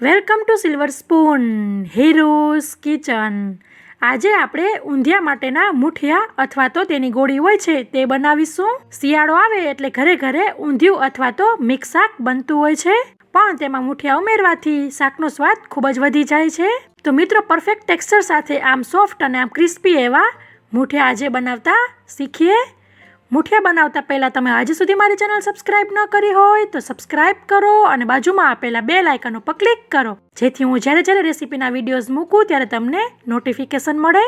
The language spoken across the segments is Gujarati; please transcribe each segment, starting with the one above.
Welcome to silver spoon heroes kitchen. આજે આપણે ઊંધિયા માટેના મુઠિયા અથવા તો તેની ગોળી હોય છે તે બનાવીશું. શિયાળો આવે એટલે ઘરે ઘરે ઊંધિયું અથવા તો મિક્સ શાક બનતું હોય છે. પણ તેમાં મુઠિયા ઉમેરવાથી શાકનો સ્વાદ ખૂબ જ વધી જાય છે. તો મિત્રો પરફેક્ટ ટેક્સચર સાથે આમ સોફ્ટ અને આમ ક્રિસ્પી એવા મુઠિયા આજે બનાવતા શીખીએ. મુઠિયા બનાવતા પહેલાં તમે આજે સુધી મારી ચેનલ સબસ્ક્રાઇબ ન કરી હોય તો સબસ્ક્રાઇબ કરો અને બાજુમાં આપેલા બે લાઇકન ઉપર ક્લિક કરો. જેથી હું જ્યારે જ્યારે રેસીપીના વિડીયોઝ મૂકું ત્યારે તમને નોટિફિકેશન મળે.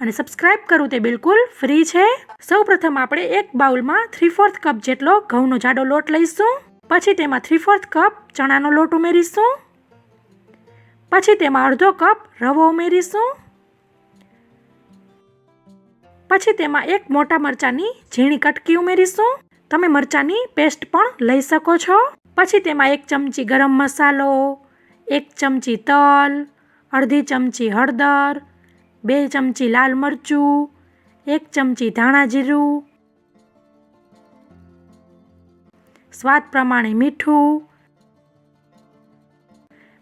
અને સબસ્ક્રાઇબ કરવું તે બિલકુલ ફ્રી છે. સૌ પ્રથમ આપણે એક બાઉલમાં થ્રી ફોર્થ કપ જેટલો ઘઉંનો જાડો લોટ લઈશું. પછી તેમાં થ્રી ફોર્થ કપ ચણાનો લોટ ઉમેરીશું. પછી તેમાં અડધો કપ રવો ઉમેરીશું. પછી તેમાં એક મોટા મરચાંની ઝીણી કટકી ઉમેરીશું. તમે મરચાંની પેસ્ટ પણ લઈ શકો છો. પછી તેમાં એક ચમચી ગરમ મસાલો, એક ચમચી તલ, અડધી ચમચી હળદર, બે ચમચી લાલ મરચું, એક ચમચી ધાણા જીરું. સ્વાદ પ્રમાણે મીઠું.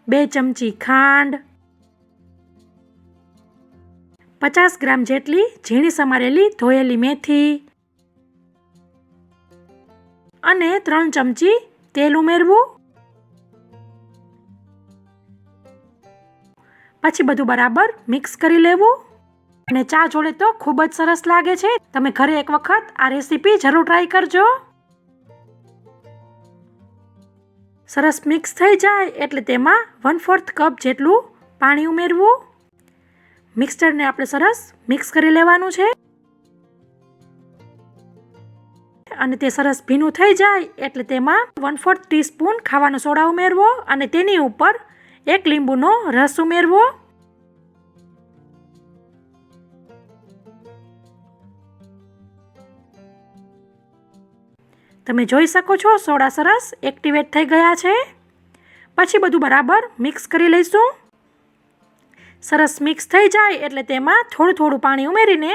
બે ચમચી ખાંડ પચાસ ગ્રામ જેટલી ઝીણી સમારેલી ધોયેલી મેથી અને ત્રણ ચમચી તેલ ઉમેરવું. પછી બધું બરાબર મિક્સ કરી લેવું. અને ચા જોડે તો ખૂબ જ સરસ લાગે છે. તમે ઘરે એક વખત આ રેસીપી જરૂર ટ્રાય કરજો. સરસ મિક્સ થઈ જાય એટલે તેમાં વન ફોર્થ કપ જેટલું પાણી ઉમેરવું. મિક્સરને આપણે સરસ મિક્સ કરી લેવાનું છે. અને તે સરસ ભીનું થઈ જાય એટલે તેમાં વન ફોર્થ ટીસ્પૂન ખાવાનો સોડા ઉમેરવો અને તેની ઉપર એક લીંબુનો રસ ઉમેરવો. તમે જોઈ શકો છો સોડા સરસ એક્ટિવેટ થઈ ગયા છે. પછી બધું બરાબર મિક્સ કરી લઈશું. સરસ મિક્સ થઈ જાય એટલે તેમાં થોડું થોડું પાણી ઉમેરીને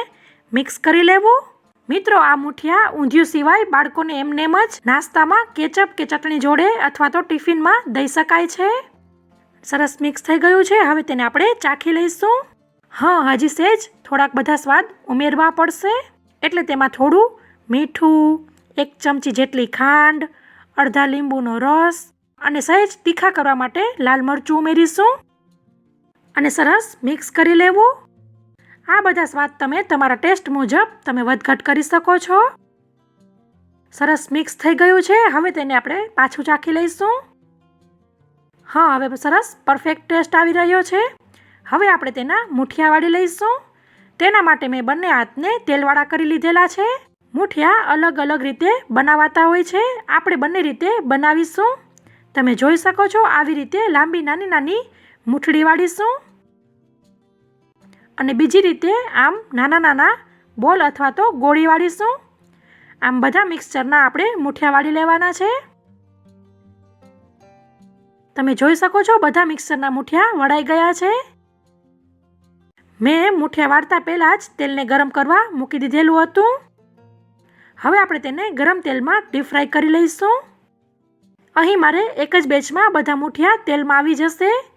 મિક્સ કરી લેવું. મિત્રો, આ મુઠિયા ઊંધિયું સિવાય બાળકોને એમનેમ જ નાસ્તામાં કેચપ કે ચટણી જોડે અથવા તો ટિફિનમાં દઈ શકાય છે. સરસ મિક્સ થઈ ગયું છે. હવે તેને આપણે ચાખી લઈશું. હા, હજી સેજ થોડાક બધા સ્વાદ ઉમેરવા પડશે. એટલે તેમાં થોડું મીઠું, એક ચમચી જેટલી ખાંડ, અડધા લીંબુનો રસ અને સહેજ તીખા કરવા માટે લાલ મરચું ઉમેરીશું. અને સરસ મિક્સ કરી લેવું. આ બધા સ્વાદ તમે તમારા ટેસ્ટ મુજબ તમે વધઘટ કરી શકો છો. સરસ મિક્સ થઈ ગયું છે. હવે તેને આપણે પાછું ચાખી લઈશું. હા, હવે સરસ પરફેક્ટ ટેસ્ટ આવી રહ્યો છે. હવે આપણે તેના મુઠિયા વાળી લઈશું. તેના માટે મેં બંને હાથને તેલવાળા કરી લીધેલા છે. મુઠિયા અલગ અલગ રીતે બનાવાતા હોય છે. આપણે બંને રીતે બનાવીશું. તમે જોઈ શકો છો, આવી રીતે લાંબી, નાની નાની મૂઠડી વાળીશું. અને બીજી રીતે આમ નાના નાના બોલ અથવા તો ગોળી વાળીશું. આમ બધા મિક્સચરના આપણે મુઠિયા વાળી લેવાના છે. તમે જોઈ શકો છો બધા મિક્સરના મુઠિયા વળાઈ ગયા છે. મેં મુઠિયા વાળતા પહેલાં જ તેલને ગરમ કરવા મૂકી દીધેલું હતું. હવે આપણે તેને ગરમ તેલમાં ડીપ ફ્રાય કરી લઈશું. અહીં મારે એક જ બેચમાં બધા મુઠિયા તેલમાં આવી જશે.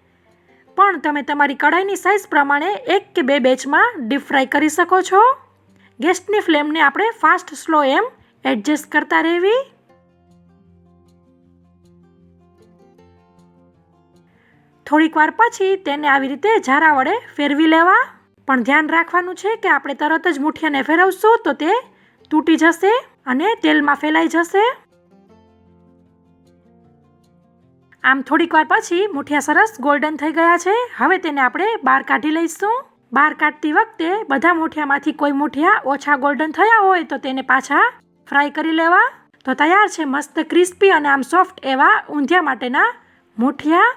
પણ તમે તમારી કઢાઈની સાઇઝ પ્રમાણે એક કે બે બેચમાં ડીપ ફ્રાય કરી શકો છો. ગેસની ફ્લેમને આપણે ફાસ્ટ સ્લો એમ એડજસ્ટ કરતા રહેવી. થોડીક વાર પછી તેને આવી રીતે ઝારા વડે ફેરવી લેવા. પણ ધ્યાન રાખવાનું છે કે આપણે તરત જ મુઠિયાને ફેરવશું તો તે તૂટી જશે અને તેલમાં ફેલાઈ જશે. આમ થોડીક વાર પછી મુઠિયા સરસ ગોલ્ડન થઈ ગયા છે. હવે તેને આપણે બહાર કાઢી લઈશું. બહાર કાઢતી વખતે બધા મુઠિયામાંથી કોઈ મુઠિયા ઓછા ગોલ્ડન થયા હોય તો તેને પાછા ફ્રાય કરી લેવા. તો તૈયાર છે મસ્ત ક્રિસ્પી અને આમ સોફ્ટ એવા ઊંધિયા માટેના મુઠિયા.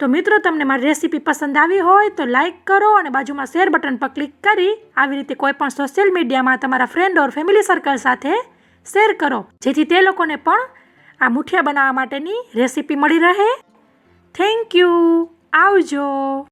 તો મિત્રો, તમને મારી રેસીપી પસંદ આવી હોય તો લાઇક કરો અને બાજુમાં શેર બટન પર ક્લિક કરી આવી રીતે કોઈ પણ સોશિયલ મીડિયામાં તમારા ફ્રેન્ડ ઓર ફેમિલી સર્કલ સાથે શેર કરો. જેથી તે લોકોને પણ આ મુઠિયા બનાવવા માટેની રેસીપી મળી રહે. થેન્ક યુ આવજો.